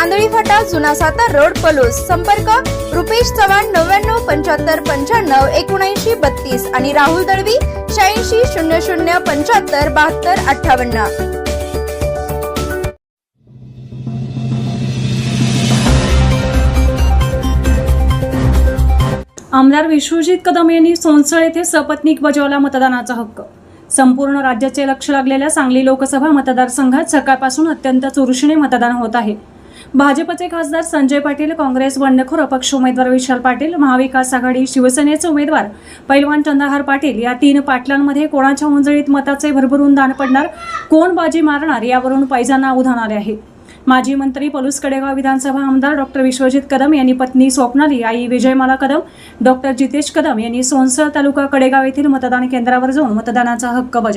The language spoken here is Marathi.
Andhali फाटा जुना सातार रोड पलूस. संपर्क रुपेश चव्हाण नव्याण्णव पंच्याहत्तर पंच्याण्णव एकोणऐंशी बत्तीस आणि राहुल दळवी शहाऐंशी शून्य शून्य पंच्याहत्तर बहात्तर अठ्ठावन्न. आमदार विश्वजित कदम यांनी सोनसळ येथे सपत्नीक बजावला मतदानाचा हक्क. संपूर्ण राज्याचे लक्ष लागलेल्या सांगली लोकसभा मतदारसंघात सकाळपासून अत्यंत चुरशीने मतदान होत आहे. भाजपचे खासदार संजय पाटील काँग्रेस बंडखोर अपक्ष उमेदवार विशाल पाटील महाविकास आघाडी शिवसेनेचे उमेदवार पैलवान चंद्रहार पाटील या तीन पाटलांमध्ये कोणाच्या उंजळीत मताचे भरभरून दान पडणार कोण बाजी मारणार यावरून पैजांना उधाण आले आहे. माजी मंत्री पलूस कडेगाव विधानसभा आमदार डॉक्टर विश्वजित कदम यांनी पत्नी स्वप्नाली आई विजयमाला कदम डॉक्टर जितेश कदम यांनी सोनसर तालुका कडेगाव येथील मतदान केंद्रावर जाऊन मतदानाचा हक्क बजावला.